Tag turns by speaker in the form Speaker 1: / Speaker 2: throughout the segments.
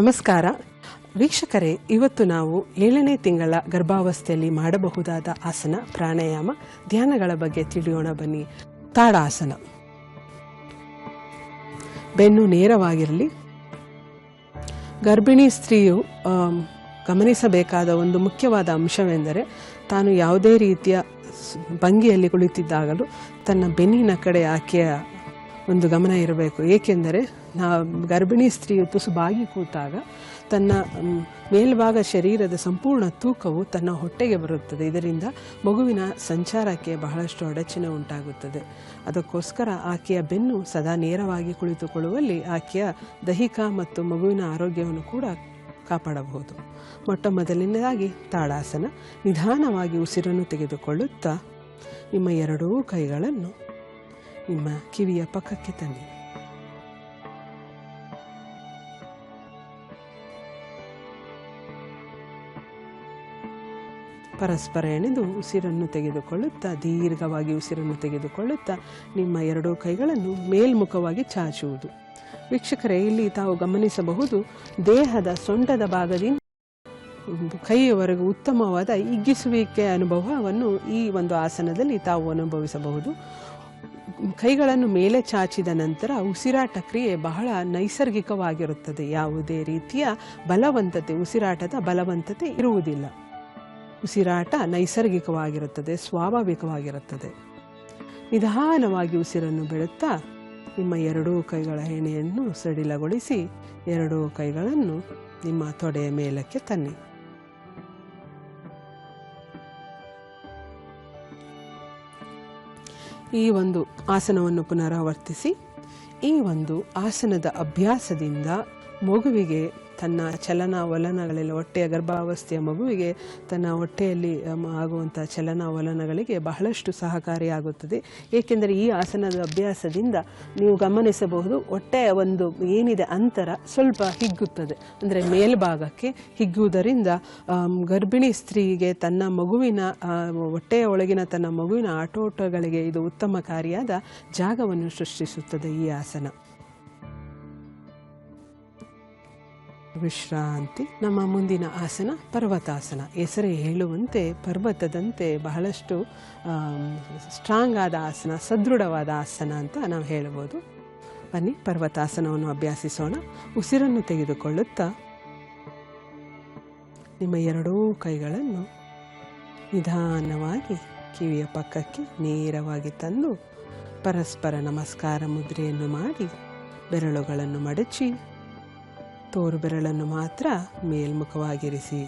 Speaker 1: ನಮಸ್ಕಾರ. ವೀಕ್ಷಕರೇ, ಇವತ್ತು ನಾವು ಏಳನೇ ತಿಂಗಳ ಗರ್ಭಾವಸ್ಥೆಯಲ್ಲಿ ಮಾಡಬಹುದಾದ ಆಸನ, ಪ್ರಾಣಾಯಾಮ, ಧ್ಯಾನಗಳ ಬಗ್ಗೆ ತಿಳಿಯೋಣ ಬನ್ನಿ. ತಾಡಾಸನ ಬೆನ್ನು ನೇರವಾಗಿರಲಿ. ಗರ್ಭಿಣಿ ಸ್ತ್ರೀಯು ಗಮನಿಸಬೇಕಾದ ಒಂದು ಮುಖ್ಯವಾದ ಅಂಶವೆಂದರೆ, ತಾನು ಯಾವುದೇ ರೀತಿಯ ಭಂಗಿಯಲ್ಲಿ ಕುಳಿತಿದ್ದಾಗಲೂ ತನ್ನ ಬೆನ್ನಿನ ಕಡೆ ಆಕೆಯ ಒಂದು ಗಮನ ಇರಬೇಕು. ಏಕೆಂದರೆ ಗರ್ಭಿಣಿ ಸ್ತ್ರೀಯು ತುಸುಬಾಗಿ ಕೂತಾಗ ತನ್ನ ಮೇಲ್ಭಾಗ ಶರೀರದ ಸಂಪೂರ್ಣ ತೂಕವು ತನ್ನ ಹೊಟ್ಟೆಗೆ ಬರುತ್ತದೆ. ಇದರಿಂದ ಮಗುವಿನ ಸಂಚಾರಕ್ಕೆ ಬಹಳಷ್ಟು ಅಡಚಣೆ ಉಂಟಾಗುತ್ತದೆ. ಅದಕ್ಕೋಸ್ಕರ ಆಕೆಯ ಬೆನ್ನು ಸದಾ ನೇರವಾಗಿ ಕುಳಿತುಕೊಳ್ಳುವಲ್ಲಿ ಆಕೆಯ ದೈಹಿಕ ಮತ್ತು ಮಗುವಿನ ಆರೋಗ್ಯವನ್ನು ಕೂಡ ಕಾಪಾಡಬಹುದು. ಮೊಟ್ಟ ಮೊದಲನೇದಾಗಿ ತಾಳಾಸನ, ನಿಧಾನವಾಗಿ ಉಸಿರನ್ನು ತೆಗೆದುಕೊಳ್ಳುತ್ತಾ ನಿಮ್ಮ ಎರಡೂ ಕೈಗಳನ್ನು ನಿಮ್ಮ ಕಿವಿಯ ಪಕ್ಕಕ್ಕೆ ತನ್ನಿ ಪರಸ್ಪರ ಎಣೆದು ಉಸಿರನ್ನು ತೆಗೆದುಕೊಳ್ಳುತ್ತಾ, ದೀರ್ಘವಾಗಿ ಉಸಿರನ್ನು ತೆಗೆದುಕೊಳ್ಳುತ್ತಾ ನಿಮ್ಮ ಎರಡೂ ಕೈಗಳನ್ನು ಮೇಲ್ಮುಖವಾಗಿ ಚಾಚುವುದು. ವೀಕ್ಷಕರೇ, ಇಲ್ಲಿ ತಾವು ಗಮನಿಸಬಹುದು, ದೇಹದ ಸೊಂಟದ ಭಾಗದಿಂದ ಕೈಯವರೆಗೂ ಉತ್ತಮವಾದ ಹಿಗ್ಗಿಸುವಿಕೆ ಅನುಭವವನ್ನು ಈ ಒಂದು ಆಸನದಲ್ಲಿ ತಾವು ಅನುಭವಿಸಬಹುದು. ಕೈಗಳನ್ನು ಮೇಲೆ ಚಾಚಿದ ನಂತರ ಉಸಿರಾಟ ಕ್ರಿಯೆ ಬಹಳ ನೈಸರ್ಗಿಕವಾಗಿರುತ್ತದೆ. ಯಾವುದೇ ರೀತಿಯ ಬಲವಂತತೆ, ಉಸಿರಾಟದ ಬಲವಂತತೆ ಇರುವುದಿಲ್ಲ. ಉಸಿರಾಟ ನೈಸರ್ಗಿಕವಾಗಿರುತ್ತದೆ, ಸ್ವಾಭಾವಿಕವಾಗಿರುತ್ತದೆ. ನಿಧಾನವಾಗಿ ಉಸಿರನ್ನು ಬಿಡುತ್ತಾ ನಿಮ್ಮ ಎರಡೂ ಕೈಗಳ ಹೆಣೆಯನ್ನು ಸಡಿಲಗೊಳಿಸಿ ಎರಡೂ ಕೈಗಳನ್ನು ನಿಮ್ಮ ತೊಡೆಯ ಮೇಲಕ್ಕೆ ತನ್ನಿ. ಈ ಒಂದು ಆಸನವನ್ನು ಪುನರಾವರ್ತಿಸಿ, ಈ ಒಂದು ಆಸನದ ಅಭ್ಯಾಸದಿಂದ ಮಗುವಿಗೆ ತನ್ನ ಚಲನವಲನಗಳಲ್ಲಿ ಹೊಟ್ಟೆಯ ಗರ್ಭಾವಸ್ಥೆಯ ಮಗುವಿಗೆ ತನ್ನ ಹೊಟ್ಟೆಯಲ್ಲಿ ಆಗುವಂಥ ಚಲನ ಚಲನವಲನಗಳಿಗೆ ಬಹಳಷ್ಟು ಸಹಕಾರಿಯಾಗುತ್ತದೆ. ಏಕೆಂದರೆ ಈ ಆಸನದ ಅಭ್ಯಾಸದಿಂದ ನೀವು ಗಮನಿಸಬಹುದು, ಹೊಟ್ಟೆಯ ಒಂದು ಏನಿದೆ ಅಂತರ ಸ್ವಲ್ಪ ಹಿಗ್ಗುತ್ತದೆ. ಅಂದರೆ ಮೇಲ್ಭಾಗಕ್ಕೆ ಹಿಗ್ಗುವುದರಿಂದ ಗರ್ಭಿಣಿ ಸ್ತ್ರೀಗೆ ತನ್ನ ಮಗುವಿನ ಹೊಟ್ಟೆಯ ಒಳಗಿನ ತನ್ನ ಮಗುವಿನ ಆಟೋಟಗಳಿಗೆ ಇದು ಉತ್ತಮಕಾರಿಯಾದ ಜಾಗವನ್ನು ಸೃಷ್ಟಿಸುತ್ತದೆ ಈ ಆಸನ. ವಿಶ್ರಾಂತಿ, ನಮ್ಮ ಮುಂದಿನ ಆಸನ ಪರ್ವತಾಸನ. ಹೆಸರೇ ಹೇಳುವಂತೆ ಪರ್ವತದಂತೆ ಬಹಳಷ್ಟು ಸ್ಟ್ರಾಂಗ್ ಆದ ಆಸನ, ಸದೃಢವಾದ ಆಸನ ಅಂತ ನಾವು ಹೇಳ್ಬೋದು. ಬನ್ನಿ, ಪರ್ವತಾಸನವನ್ನು ಅಭ್ಯಾಸಿಸೋಣ. ಉಸಿರನ್ನು ತೆಗೆದುಕೊಳ್ಳುತ್ತಾ ನಿಮ್ಮ ಎರಡೂ ಕೈಗಳನ್ನು ನಿಧಾನವಾಗಿ ಕಿವಿಯ ಪಕ್ಕಕ್ಕೆ ನೇರವಾಗಿ ತಂದು, ಪರಸ್ಪರ ನಮಸ್ಕಾರ ಮುದ್ರೆಯನ್ನು ಮಾಡಿ, ಬೆರಳುಗಳನ್ನು ಮಡಚಿ ತೋರು ಬೆರಳನ್ನು ಮಾತ್ರ ಮೇಲ್ಮುಖವಾಗಿರಿಸಿ.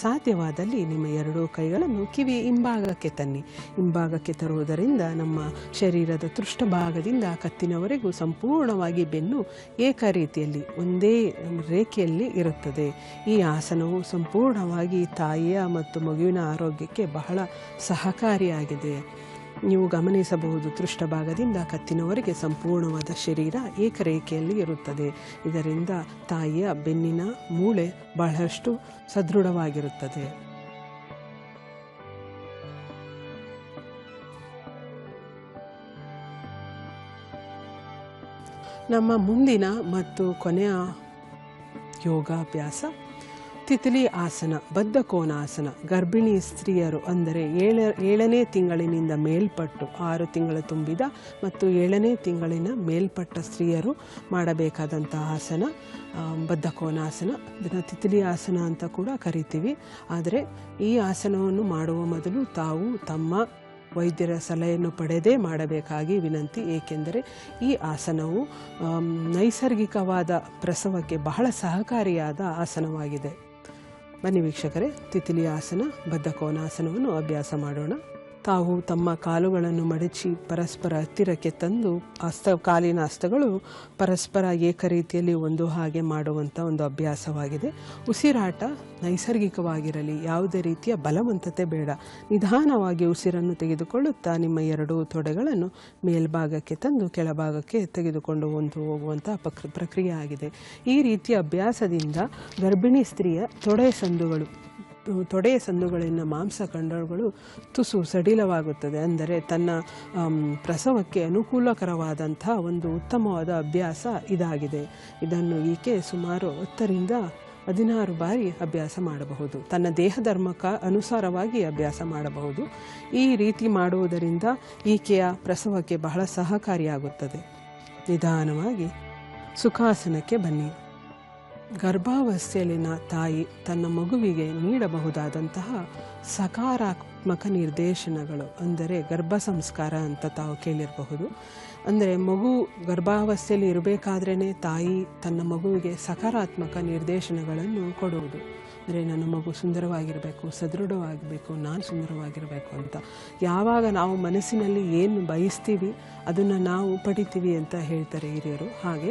Speaker 1: ಸಾಧ್ಯವಾದಲ್ಲಿ ನಿಮ್ಮ ಎರಡೂ ಕೈಗಳನ್ನು ಕಿವಿ ಹಿಂಭಾಗಕ್ಕೆ ತನ್ನಿ. ಹಿಂಭಾಗಕ್ಕೆ ತರುವುದರಿಂದ ನಮ್ಮ ಶರೀರದ ಪೃಷ್ಠಭಾಗದಿಂದ ಕತ್ತಿನವರೆಗೂ ಸಂಪೂರ್ಣವಾಗಿ ಬೆನ್ನು ಏಕ ರೀತಿಯಲ್ಲಿ ಒಂದೇ ರೇಖೆಯಲ್ಲಿ ಇರುತ್ತದೆ. ಈ ಆಸನವು ಸಂಪೂರ್ಣವಾಗಿ ತಾಯಿಯ ಮತ್ತು ಮಗುವಿನ ಆರೋಗ್ಯಕ್ಕೆ ಬಹಳ ಸಹಕಾರಿಯಾಗಿದೆ. ನೀವು ಗಮನಿಸಬಹುದು ಪೃಷ್ಠಭಾಗದಿಂದ ಕತ್ತಿನವರೆಗೆ ಸಂಪೂರ್ಣವಾದ ಶರೀರ ಏಕರೇಖೆಯಲ್ಲಿ ಇರುತ್ತದೆ. ಇದರಿಂದ ತಾಯಿಯ ಬೆನ್ನಿನ ಮೂಳೆ ಬಹಳಷ್ಟು ಸದೃಢವಾಗಿರುತ್ತದೆ. ನಮ್ಮ ಮುಂದಿನ ಮತ್ತು ಕೊನೆಯ ಯೋಗಾಭ್ಯಾಸ ತಿತಿಲಿ ಆಸನ ಬದ್ಧ ಕೋನಾಸನ ಗರ್ಭಿಣಿ ಸ್ತ್ರೀಯರು ಅಂದರೆ ಏಳ, ಏಳನೇ ತಿಂಗಳಿನಿಂದ ಮೇಲ್ಪಟ್ಟು ಆರು ತಿಂಗಳು ತುಂಬಿದ ಮತ್ತು ಏಳನೇ ತಿಂಗಳಿನ ಮೇಲ್ಪಟ್ಟ ಸ್ತ್ರೀಯರು ಮಾಡಬೇಕಾದಂಥ ಆಸನ ಬದ್ಧಕೋನಾಸನ. ಬದ್ಧ ಕೋನಾಸನ ಇದನ್ನು ತಿತಿಲಿ ಆಸನ ಅಂತ ಕೂಡ ಕರಿತೀವಿ. ಆದರೆ ಈ ಆಸನವನ್ನು ಮಾಡುವ ಮೊದಲು ತಾವು ತಮ್ಮ ವೈದ್ಯರ ಸಲಹೆಯನ್ನು ಪಡೆದೇ ಮಾಡಬೇಕಾಗಿ ವಿನಂತಿ. ಏಕೆಂದರೆ ಈ ಆಸನವು ನೈಸರ್ಗಿಕವಾದ ಪ್ರಸವಕ್ಕೆ ಬಹಳ ಸಹಕಾರಿಯಾದ ಆಸನವಾಗಿದೆ. ಬನ್ನಿ ವೀಕ್ಷಕರೇ ತಿತಿಲಿ ಆಸನ ಬದ್ಧ ಕೋನಾಸನವನ್ನು ಅಭ್ಯಾಸ ಮಾಡೋಣ. ತಾವು ತಮ್ಮ ಕಾಲುಗಳನ್ನು ಮಡಚಿ ಪರಸ್ಪರ ಹತ್ತಿರಕ್ಕೆ ತಂದು ಹಸ್ತ ಕಾಲಿನ ಹಸ್ತಗಳು ಪರಸ್ಪರ ಏಕ ರೀತಿಯಲ್ಲಿ ಒಂದು ಹಾಗೆ ಮಾಡುವಂಥ ಒಂದು ಅಭ್ಯಾಸವಾಗಿದೆ. ಉಸಿರಾಟ ನೈಸರ್ಗಿಕವಾಗಿರಲಿ, ಯಾವುದೇ ರೀತಿಯ ಬಲವಂತತೆ ಬೇಡ. ನಿಧಾನವಾಗಿ ಉಸಿರನ್ನು ತೆಗೆದುಕೊಳ್ಳುತ್ತಾ ನಿಮ್ಮ ಎರಡೂ ತೊಡೆಗಳನ್ನು ಮೇಲ್ಭಾಗಕ್ಕೆ ತಂದು ಕೆಳಭಾಗಕ್ಕೆ ತೆಗೆದುಕೊಂಡು ಒಂದು ಹೋಗುವಂಥ ಪ್ರಕ್ರಿಯೆ ಆಗಿದೆ. ಈ ರೀತಿಯ ಅಭ್ಯಾಸದಿಂದ ಗರ್ಭಿಣಿ ಸ್ತ್ರೀಯ ತೊಡೆ ಸಂದುಗಳು ತೊಡೆಯ ಸಂದುಗಳಿನ ಮಾಂಸ ಕಂಡಗಳು ತುಸು ಸಡಿಲವಾಗುತ್ತದೆ. ಅಂದರೆ ತನ್ನ ಪ್ರಸವಕ್ಕೆ ಅನುಕೂಲಕರವಾದಂಥ ಒಂದು ಉತ್ತಮವಾದ ಅಭ್ಯಾಸ ಇದಾಗಿದೆ. ಇದನ್ನು ಈಕೆ ಸುಮಾರು ಹತ್ತರಿಂದ ಹದಿನಾರು ಬಾರಿ ಅಭ್ಯಾಸ ಮಾಡಬಹುದು. ತನ್ನ ದೇಹ ಧರ್ಮಕ್ಕ ಅನುಸಾರವಾಗಿ ಅಭ್ಯಾಸ ಮಾಡಬಹುದು. ಈ ರೀತಿ ಮಾಡುವುದರಿಂದ ಈಕೆಯ ಪ್ರಸವಕ್ಕೆ ಬಹಳ ಸಹಕಾರಿಯಾಗುತ್ತದೆ. ನಿಧಾನವಾಗಿ ಸುಖಾಸನಕ್ಕೆ ಬನ್ನಿ. ಗರ್ಭಾವಸ್ಥೆಯಲ್ಲಿನ ತಾಯಿ ತನ್ನ ಮಗುವಿಗೆ ನೀಡಬಹುದಾದಂತಹ ಸಕಾರಾತ್ಮಕ ನಿರ್ದೇಶನಗಳು, ಅಂದರೆ ಗರ್ಭ ಸಂಸ್ಕಾರ ಅಂತ ತಾವು ಕೇಳಿರಬಹುದು. ಅಂದರೆ ಮಗು ಗರ್ಭಾವಸ್ಥೆಯಲ್ಲಿ ಇರಬೇಕಾದ್ರೇ ತಾಯಿ ತನ್ನ ಮಗುವಿಗೆ ಸಕಾರಾತ್ಮಕ ನಿರ್ದೇಶನಗಳನ್ನು ಕೊಡುವುದು. ಅಂದರೆ ನನ್ನ ಮಗು ಸುಂದರವಾಗಿರಬೇಕು ಸದೃಢವಾಗಬೇಕು ನಾನು ಸುಂದರವಾಗಿರಬೇಕು ಅಂತ. ಯಾವಾಗ ನಾವು ಮನಸ್ಸಿನಲ್ಲಿ ಏನು ಬಯಸ್ತೀವಿ, ಅದನ್ನು ನಾವು ಪಡಿತೀವಿ ಅಂತ ಹೇಳ್ತಾರೆ ಹಿರಿಯರು. ಹಾಗೆ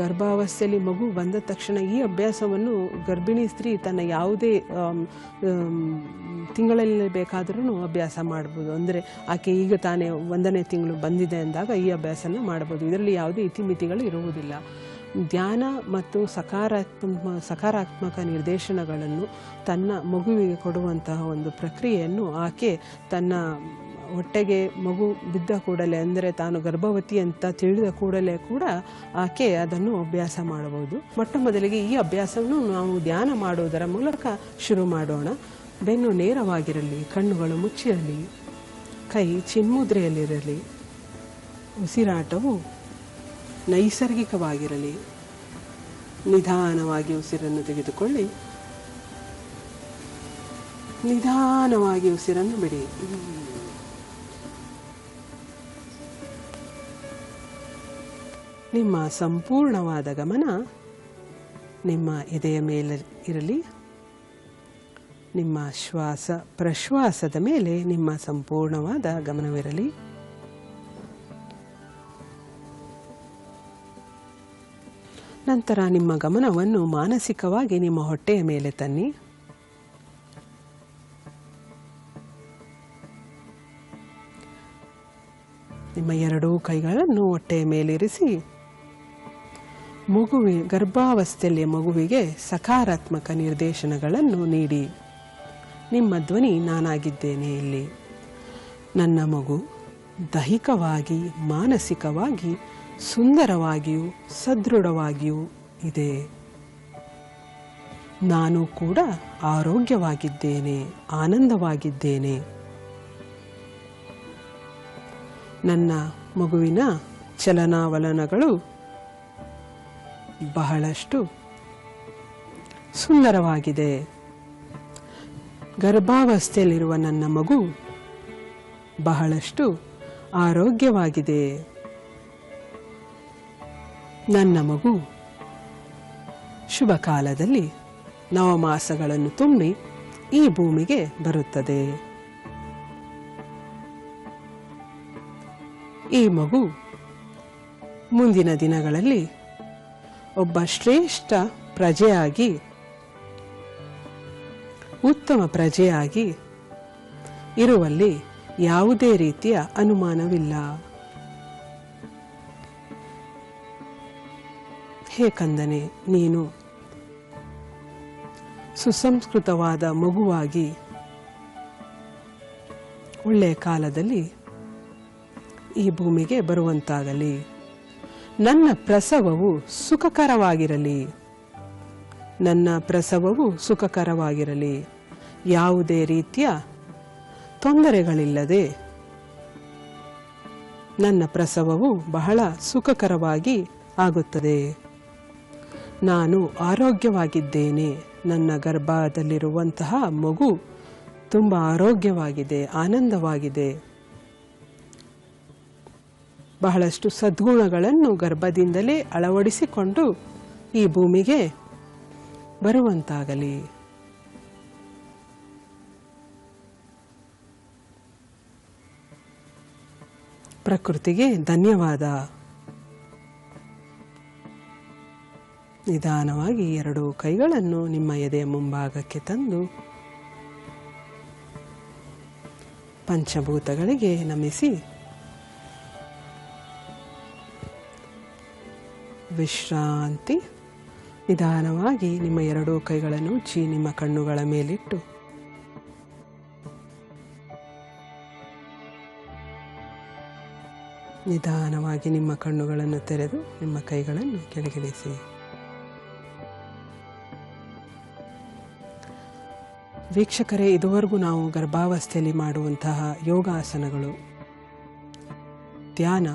Speaker 1: ಗರ್ಭಾವಸ್ಥೆಯಲ್ಲಿ ಮಗು ಬಂದ ತಕ್ಷಣ ಈ ಅಭ್ಯಾಸವನ್ನು ಗರ್ಭಿಣಿ ಸ್ತ್ರೀ ತನ್ನ ಯಾವುದೇ ತಿಂಗಳಲ್ಲಿ ಬೇಕಾದ್ರೂ ಅಭ್ಯಾಸ ಮಾಡ್ಬೋದು. ಅಂದರೆ ಆಕೆ ಈಗ ತಾನೇ ಒಂದನೇ ತಿಂಗಳು ಬಂದಿದೆ ಅಂದಾಗ ಈ ಅಭ್ಯಾಸನ ಮಾಡ್ಬೋದು. ಇದರಲ್ಲಿ ಯಾವುದೇ ಇತಿಮಿತಿಗಳು ಇರುವುದಿಲ್ಲ. ಧ್ಯಾನ ಮತ್ತು ಸಕಾರಾತ್ಮ, ಸಕಾರಾತ್ಮಕ ನಿರ್ದೇಶನಗಳನ್ನು ತನ್ನ ಮಗುವಿಗೆ ಕೊಡುವಂತಹ ಒಂದು ಪ್ರಕ್ರಿಯೆಯನ್ನು ಆಕೆ ತನ್ನ ಹೊಟ್ಟೆಗೆ ಮಗು ಬಿದ್ದ ಕೂಡಲೇ, ಅಂದರೆ ತಾನು ಗರ್ಭವತಿ ಅಂತ ತಿಳಿದ ಕೂಡಲೇ ಕೂಡ ಆಕೆ ಅದನ್ನು ಅಭ್ಯಾಸ ಮಾಡಬಹುದು. ಮೊಟ್ಟ ಮೊದಲಿಗೆ ಈ ಅಭ್ಯಾಸವನ್ನು ನಾವು ಧ್ಯಾನ ಮಾಡುವುದರ ಮೂಲಕ ಶುರು ಮಾಡೋಣ. ಬೆನ್ನು ನೇರವಾಗಿರಲಿ, ಕಣ್ಣುಗಳು ಮುಚ್ಚಿರಲಿ, ಕೈ ಚಿನ್ಮುದ್ರೆಯಲ್ಲಿರಲಿ, ಉಸಿರಾಟವು ನೈಸರ್ಗಿಕವಾಗಿರಲಿ. ನಿಧಾನವಾಗಿ ಉಸಿರನ್ನು ತೆಗೆದುಕೊಳ್ಳಿ. ನಿಧಾನವಾಗಿ ಉಸಿರನ್ನು ಬಿಡಿ. ನಿಮ್ಮ ಸಂಪೂರ್ಣವಾದ ಗಮನ ನಿಮ್ಮ ಎದೆಯ ಮೇಲೆ ಇರಲಿ. ನಿಮ್ಮ ಶ್ವಾಸ ಪ್ರಶ್ವಾಸದ ಮೇಲೆ ನಿಮ್ಮ ಸಂಪೂರ್ಣವಾದ ಗಮನವಿರಲಿ. ನಂತರ ನಿಮ್ಮ ಗಮನವನ್ನು ಮಾನಸಿಕವಾಗಿ ನಿಮ್ಮ ಹೊಟ್ಟೆಯ ಮೇಲೆ ತನ್ನಿ. ನಿಮ್ಮ ಎರಡೂ ಕೈಗಳನ್ನು ಹೊಟ್ಟೆಯ ಮೇಲಿರಿಸಿ ಮಗುವಿ, ಗರ್ಭಾವಸ್ಥೆಯಲ್ಲಿ ಮಗುವಿಗೆ ಸಕಾರಾತ್ಮಕ ನಿರ್ದೇಶನಗಳನ್ನು ನೀಡಿ. ನಿಮ್ಮ ಧ್ವನಿ ನಾನಾಗಿದ್ದೇನೆ ಇಲ್ಲಿ. ನನ್ನ ಮಗು ದೈಹಿಕವಾಗಿ, ಮಾನಸಿಕವಾಗಿ ಸುಂದರವಾಗಿಯೂ ಸದೃಢವಾಗಿಯೂ ಇದೆ. ನಾನು ಕೂಡ ಆರೋಗ್ಯವಾಗಿದ್ದೇನೆ, ಆನಂದವಾಗಿದ್ದೇನೆ. ನನ್ನ ಮಗುವಿನ ಚಲನಾವಲನಗಳು ಬಹಳಷ್ಟು ಸುಂದರವಾಗಿದೆ. ಗರ್ಭಾವಸ್ಥೆಯಲ್ಲಿರುವ ನನ್ನ ಮಗು ಬಹಳಷ್ಟು ಆರೋಗ್ಯವಾಗಿದೆ. ನನ್ನ ಮಗು. ಶುಭ ಕಾಲದಲ್ಲಿ ನವಮಾಸಗಳನ್ನು ತುಂಬಿ ಈ ಭೂಮಿಗೆ ಬರುತ್ತದೆ. ಈ ಮಗು ಮುಂದಿನ ದಿನಗಳಲ್ಲಿ ಒಬ್ಬ ಶ್ರೇಷ್ಠ ಪ್ರಜೆಯಾಗಿ, ಉತ್ತಮ ಪ್ರಜೆಯಾಗಿ ಇರುವಲ್ಲಿ ಯಾವುದೇ ರೀತಿಯ ಅನುಮಾನವಿಲ್ಲ. ಹೇ ಕಂದನೆ ನೀನು? ಸುಸಂಸ್ಕೃತವಾದ ಮಗುವಾಗಿ ಒಳ್ಳೆಯ ಕಾಲದಲ್ಲಿ ಈ ಭೂಮಿಗೆ ಬರುವಂತಾಗಲಿ. ನನ್ನ ಪ್ರಸವವು ಸುಖಕರವಾಗಿರಲಿ. ನನ್ನ ಪ್ರಸವವು ಸುಖಕರವಾಗಿರಲಿ. ಯಾವುದೇ ರೀತಿಯ ತೊಂದರೆಗಳಿಲ್ಲದೆ ನನ್ನ ಪ್ರಸವವು ಬಹಳ ಸುಖಕರವಾಗಿ ಆಗುತ್ತದೆ. ನಾನು ಆರೋಗ್ಯವಾಗಿದ್ದೇನೆ. ನನ್ನ ಗರ್ಭದಲ್ಲಿರುವಂತಹ ಮಗು ತುಂಬ ಆರೋಗ್ಯವಾಗಿದೆ, ಆನಂದವಾಗಿದೆ. ಬಹಳಷ್ಟು ಸದ್ಗುಣಗಳನ್ನು ಗರ್ಭದಿಂದಲೇ ಅಳವಡಿಸಿಕೊಂಡು ಈ ಭೂಮಿಗೆ ಬರುವಂತಾಗಲಿ. ಪ್ರಕೃತಿಗೆ ಧನ್ಯವಾದ. ನಿಧಾನವಾಗಿ ಎರಡು ಕೈಗಳನ್ನು ನಿಮ್ಮ ಎದೆಯ ಮುಂಭಾಗಕ್ಕೆ ತಂದು ಪಂಚಭೂತಗಳಿಗೆ ನಮಿಸಿ ವಿಶ್ರಾಂತಿ, ನಿಧಾನವಾಗಿ ನಿಮ್ಮ ಎರಡೂ ಕೈಗಳನ್ನು ಉಚ್ಚಿ ನಿಮ್ಮ ಕಣ್ಣುಗಳ ಮೇಲಿಟ್ಟು ನಿಧಾನವಾಗಿ ನಿಮ್ಮ ಕಣ್ಣುಗಳನ್ನು ತೆರೆದು ನಿಮ್ಮ ಕೈಗಳನ್ನು ಕೆಳಗಿಳಿಸಿ. ವೀಕ್ಷಕರೇ, ಇದುವರೆಗೂ ನಾವು ಗರ್ಭಾವಸ್ಥೆಯಲ್ಲಿ ಮಾಡುವಂತಹ ಯೋಗಾಸನಗಳು, ಧ್ಯಾನ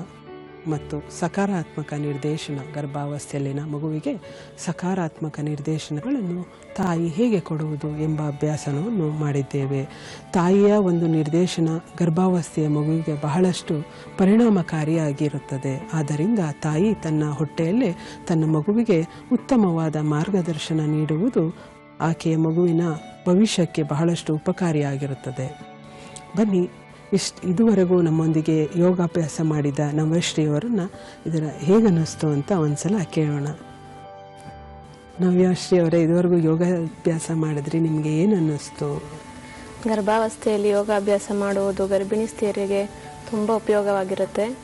Speaker 1: ಮತ್ತು ಸಕಾರಾತ್ಮಕ ನಿರ್ದೇಶನ, ಗರ್ಭಾವಸ್ಥೆಯಲ್ಲಿನ ಮಗುವಿಗೆ ಸಕಾರಾತ್ಮಕ ನಿರ್ದೇಶನಗಳನ್ನು ತಾಯಿ ಹೇಗೆ ಕೊಡುವುದು ಎಂಬ ಅಭ್ಯಾಸವನ್ನು ಮಾಡಿದ್ದೇವೆ. ತಾಯಿಯ ಒಂದು ನಿರ್ದೇಶನ ಗರ್ಭಾವಸ್ಥೆಯ ಮಗುವಿಗೆ ಬಹಳಷ್ಟು ಪರಿಣಾಮಕಾರಿಯಾಗಿರುತ್ತದೆ. ಆದ್ದರಿಂದ ತಾಯಿ ತನ್ನ ಹೊಟ್ಟೆಯಲ್ಲೇ ತನ್ನ ಮಗುವಿಗೆ ಉತ್ತಮವಾದ ಮಾರ್ಗದರ್ಶನ ನೀಡುವುದು ಆಕೆಯ ಮಗುವಿನ ಭವಿಷ್ಯಕ್ಕೆ ಬಹಳಷ್ಟು ಉಪಕಾರಿಯಾಗಿರುತ್ತದೆ. ಬನ್ನಿ, ಇಷ್ಟು ಇದುವರೆಗೂ ನಮ್ಮೊಂದಿಗೆ ಯೋಗಾಭ್ಯಾಸ ಮಾಡಿದ ನವ್ಯಶ್ರೀಯವರನ್ನು ಇದರ ಹೇಗನ್ನಿಸ್ತು ಅಂತ ಒಂದ್ಸಲ ಕೇಳೋಣ. ನವ್ಯಶ್ರೀಯವರೇ, ಇದುವರೆಗೂ ಯೋಗಾಭ್ಯಾಸ ಮಾಡಿದ್ರಿ, ನಿಮಗೆ ಏನು ಅನ್ನಿಸ್ತು
Speaker 2: ಗರ್ಭಾವಸ್ಥೆಯಲ್ಲಿ ಯೋಗಾಭ್ಯಾಸ ಮಾಡುವುದು ಗರ್ಭಿಣಿ ಸ್ತ್ರೀಯರಿಗೆ ತುಂಬ ಉಪಯೋಗವಾಗಿರುತ್ತೆ.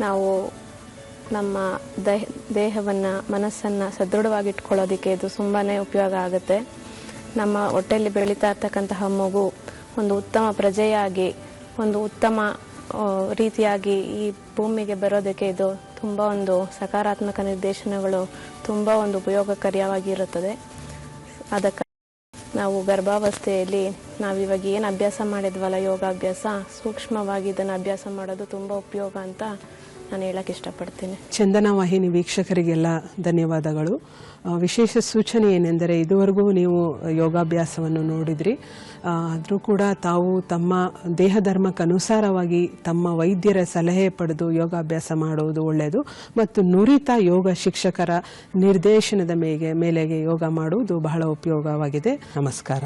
Speaker 2: ನಾವು ನಮ್ಮ ದೇಹ, ದೇಹವನ್ನು, ಮನಸ್ಸನ್ನು ಸದೃಢವಾಗಿಟ್ಕೊಳ್ಳೋದಕ್ಕೆ ಇದು ತುಂಬಾ ಉಪಯೋಗ ಆಗುತ್ತೆ. ನಮ್ಮ ಹೊಟ್ಟೆಯಲ್ಲಿ ಬೆಳೀತಾ ಇರ್ತಕ್ಕಂತಹ ಮಗು ಒಂದು ಉತ್ತಮ ಪ್ರಜೆಯಾಗಿ, ಒಂದು ಉತ್ತಮ ರೀತಿಯಾಗಿ ಈ ಭೂಮಿಗೆ ಬರೋದಕ್ಕೆ ಇದು ತುಂಬ ಒಂದು ಸಕಾರಾತ್ಮಕ ನಿರ್ದೇಶನಗಳು ತುಂಬ ಒಂದು ಉಪಯೋಗಕಾರಿಯಾಗಿರುತ್ತದೆ. ಅದಕ್ಕೆ ನಾವು ಗರ್ಭಾವಸ್ಥೆಯಲ್ಲಿ ನಾವಿವಾಗ ಏನು ಅಭ್ಯಾಸ ಮಾಡಿದ್ವಲ್ಲ ಯೋಗಾಭ್ಯಾಸ, ಸೂಕ್ಷ್ಮವಾಗಿ ಇದನ್ನು ಅಭ್ಯಾಸ ಮಾಡೋದು ತುಂಬ ಉಪಯೋಗ ಅಂತ ನಾನು ಹೇಳಕ್ಕೆ ಇಷ್ಟಪಡ್ತೇನೆ.
Speaker 1: ಚಂದನ ವಾಹಿನಿ ವೀಕ್ಷಕರಿಗೆಲ್ಲ ಧನ್ಯವಾದಗಳು. ವಿಶೇಷ ಸೂಚನೆ ಏನೆಂದರೆ ಇದುವರೆಗೂ ನೀವು ಯೋಗಾಭ್ಯಾಸವನ್ನು ನೋಡಿದ್ರಿ. ಆದರೂ ಕೂಡ ತಾವು ತಮ್ಮ ದೇಹ ಧರ್ಮಕ್ಕನುಸಾರವಾಗಿ ತಮ್ಮ ವೈದ್ಯರ ಸಲಹೆ ಪಡೆದು ಯೋಗಾಭ್ಯಾಸ ಮಾಡುವುದು ಒಳ್ಳೆಯದು. ಮತ್ತು ನುರಿತ ಯೋಗ ಶಿಕ್ಷಕರ ನಿರ್ದೇಶನದ ಮೇಗೆ, ಮೇಲೆಗೆ ಯೋಗ ಮಾಡುವುದು ಬಹಳ ಉಪಯೋಗವಾಗಿದೆ. ನಮಸ್ಕಾರ.